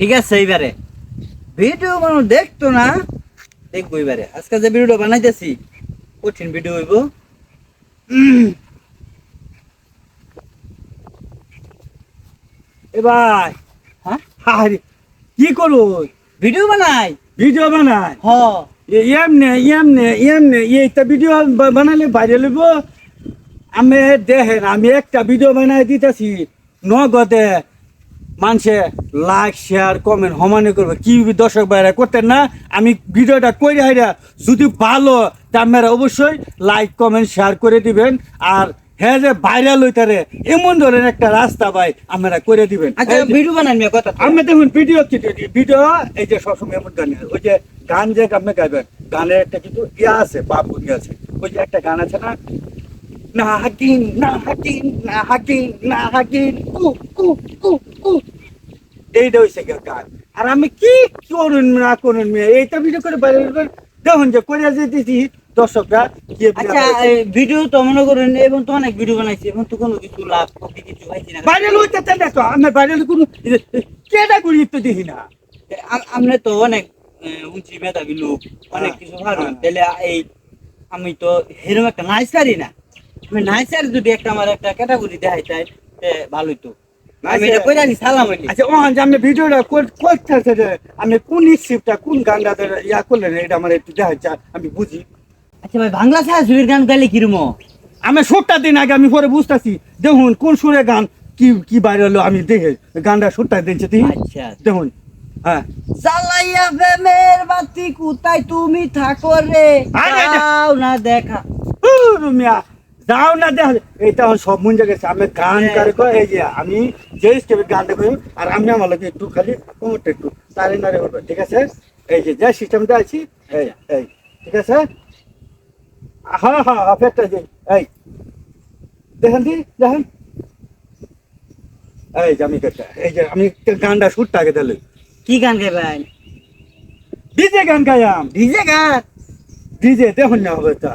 ঠিক আছে এইবারে। ভিডিও মানুষ দেখতো না? দেখব এবারে আজকে যে ভিডিওটা বানাইতেছি কঠিন ভিডিও হইব। এ ভাই হ্যাঁ? কি করো ভিডিও বানাই? ভিডিও বানায় হ। এমনে এমনে এমনে এইটা ভিডিও বানালে বাইরে লইব আমি দেখেন আমি একটা ভিডিও বানাই দিতেছি। নগদে মানুষে লাইক শেয়ার কমেন্ট সমানে করবে। কি দর্শক বাইরে করতেন না? আমি ভিডিওটা করে হাইরা যদি ভালো তা আপনারা অবশ্যই লাইক কমেন্ট শেয়ার করে দিবেন। আর হ্যাঁ যে ভাইরাল হইতারে এমন ধরনের একটা রাস্তা ভাই আপনারা করে দিবেন। আচ্ছা ভিডিও বানান কথা। আমি দেখুন ভিডিও কি ভিডিও এই যে সবসময় এমন গান ওই যে গান যে আপনি গাইবেন গানের একটা কিন্তু ইয়া আছে বাপ আছে। ওই যে একটা গান আছে না না হাকিন না হাকিন না হাকিন না হাকিন কু কু কু কু এইটা হইছে গান আর আমি কি করুন না করুন মেয়ে এইটা ভিডিও করে দেখুন যে করে যেতেছি দর্শকরা আচ্ছা ভিডিও তো মনে করেন এবং তো অনেক ভিডিও বানাইছি এখন তো কোনো কিছু লাভ ক্ষতি কিছু পাইছি না। ভাইরাল হইতে না তো আমার ভাইরাল কোনো কেটা করি তো দেখি না? আমরা তো অনেক উঁচি মেধাবী লোক অনেক কিছু পারো হ্যাঁ। তাহলে এই আমি তো হেরম একটা নাইসারি না। আমি নাইসার যদি একটা আমার একটা ক্যাটাগরি দেখাই তাই ভালোই তো। আমি আচ্ছা ও যে আমি ভিডিওটা করতেছে আমি কোন স্ক্রিপ্টটা কোন গানটা ইয়া করলেন এটা আমার একটু দেখা আমি বুঝি। আচ্ছা ভাই বাংলা ছায়া গান গাইলে কিরম? আমি সুরটা দিন আগে আমি পরে বুঝতেছি। দেখুন কোন সুরে গান কি কি বাইরে হলো আমি দেখে গানটা সুরটা দিনছে আচ্ছা। দেখুন হ্যাঁ। চালাইয়া প্রেমের বাতি কোথায় তুমি থাকো রে? না দেখা। মিয়া দাও না দেখ এটা সব জায়গায় আমি গান হ্যাঁ। করে এই যে আমি যে স্টেপে গান দেখো আর আমি আমার লোক একটু খালি কোমরটা একটু তারে নারে উঠবে ঠিক আছে? এই যে যে সিস্টেমটা আছি এই এই ঠিক আছে? হ্যাঁ হ্যাঁ হ্যাঁ ফেরটা যে এই। দেখেন দি দেখেন। এই যে আমি এই যে আমি গানটা শুটটা আগে তাহলে। কি গান গাইবেন? ডিজে গান গাইয়াম। ডিজে গান? ডিজে দেখুন না হবে তা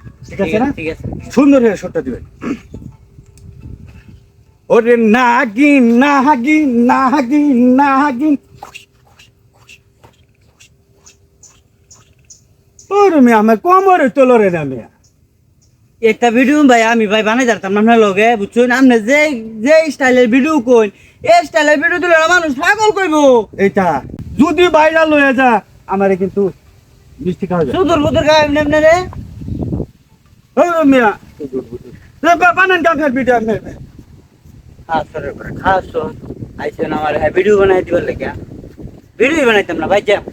ঠিক আছে না? ঠিক আছে সুন্দর হয়ে দিবেন। ওরে নাগিন নাগিন নাগিন নাগিন। ওরে মেয়ে আমার কোমরে তোলো রে না মেয়ে। একটা ভিডিও ভাই আমি ভাই বানাই যাতাম আপনার লগে বুঝছেন? আপনি যে যে স্টাইলের ভিডিও কইন এই স্টাইলের ভিডিও দিলে মানুষ পাগল কইবো। এইটা যদি ভাইরাল হয়ে যা আমারে কিন্তু মিষ্টি খাওয়া যায় সুদূর বুদুর গায়ে এমনি এমনি রে। মেয়া রে বা- বানান গান ভিডিও আমি খাস করে করে খাস তো আইসেন আমার হ্যাঁ ভিডিও বানাই দিবার লেগে ভিডিও বানাইতাম না ভাই জ্যাম